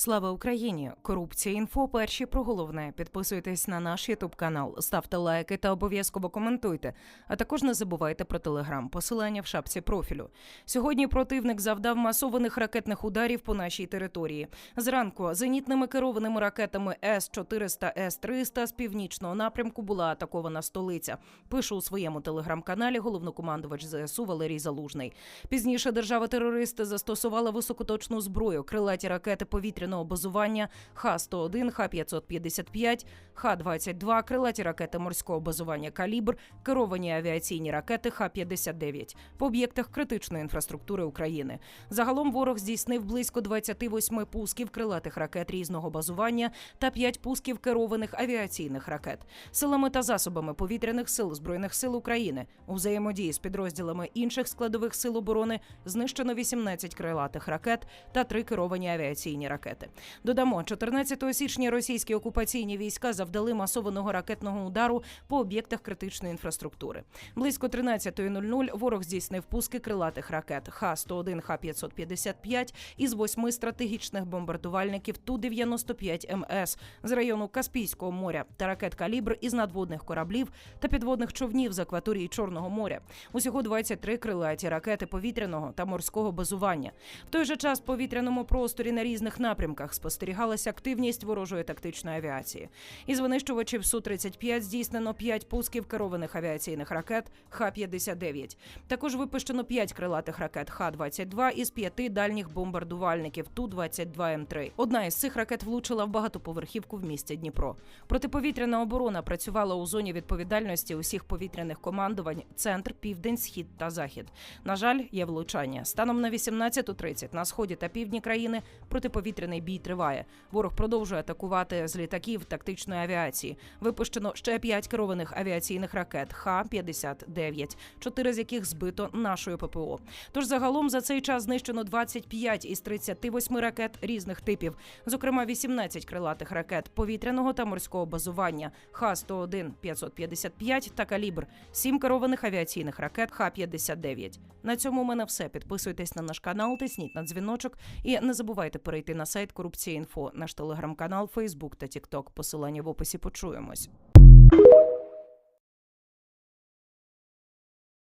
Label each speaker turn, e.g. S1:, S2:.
S1: Слава Україні! Корупція інфо. Перші про головне. Підписуйтесь на наш Ютуб канал, ставте лайки та обов'язково коментуйте. А також не забувайте про телеграм. Посилання в шапці профілю. Сьогодні противник завдав масованих ракетних ударів по нашій території. Зранку зенітними керованими ракетами С 400 С 300 з північного напрямку була атакована столиця. Пише у своєму телеграм-каналі головнокомандувач ЗСУ Валерій Залужний. Пізніше держава-терористи застосувала високоточну зброю, крилаті ракети повітряного базування Х-101, Х-555, Х-22, крилаті ракети морського базування «Калібр», керовані авіаційні ракети Х-59 по об'єктах критичної інфраструктури України. Загалом ворог здійснив близько 28 пусків крилатих ракет різного базування та 5 пусків керованих авіаційних ракет. Силами та засобами повітряних сил Збройних сил України у взаємодії з підрозділами інших складових сил оборони знищено 18 крилатих ракет та 3 керовані авіаційні ракети. Додамо, 14 січня російські окупаційні війська завдали масованого ракетного удару по об'єктах критичної інфраструктури. Близько 13.00 ворог здійснив пуски крилатих ракет Х-101, Х-555 із восьми стратегічних бомбардувальників Ту-95 МС з району Каспійського моря та ракет «Калібр» із надводних кораблів та підводних човнів з акваторії Чорного моря. Усього 23 крилаті ракети повітряного та морського базування. В той же час в повітряному просторі на різних напрямках спостерігалася активність ворожої тактичної авіації. Із винищувачів Су-35 здійснено 5 пусків керованих авіаційних ракет Х-59. Також випущено 5 крилатих ракет Х-22 із 5 дальніх бомбардувальників Ту-22М3. Одна із цих ракет влучила в багатоповерхівку в місті Дніпро. Протиповітряна оборона працювала у зоні відповідальності усіх повітряних командувань Центр, Південь, Схід та Захід. На жаль, є влучання. Станом на 18.30 на сході та півдні країни протиповітряний бій триває. Ворог продовжує атакувати з літаків тактичної авіації. Випущено ще 5 керованих авіаційних ракет Х-59, 4 з яких збито нашою ППО. Тож загалом за цей час знищено 25 із 38 ракет різних типів, зокрема 18 крилатих ракет повітряного та морського базування Х-101, 555 та калібр, 7 керованих авіаційних ракет Х-59. На цьому у мене все. Підписуйтесь на наш канал, тисніть на дзвіночок і не забувайте перейти на сайт Корупція.Інфо, наш телеграм-канал, Фейсбук та Тікток. Посилання в описі почуємось.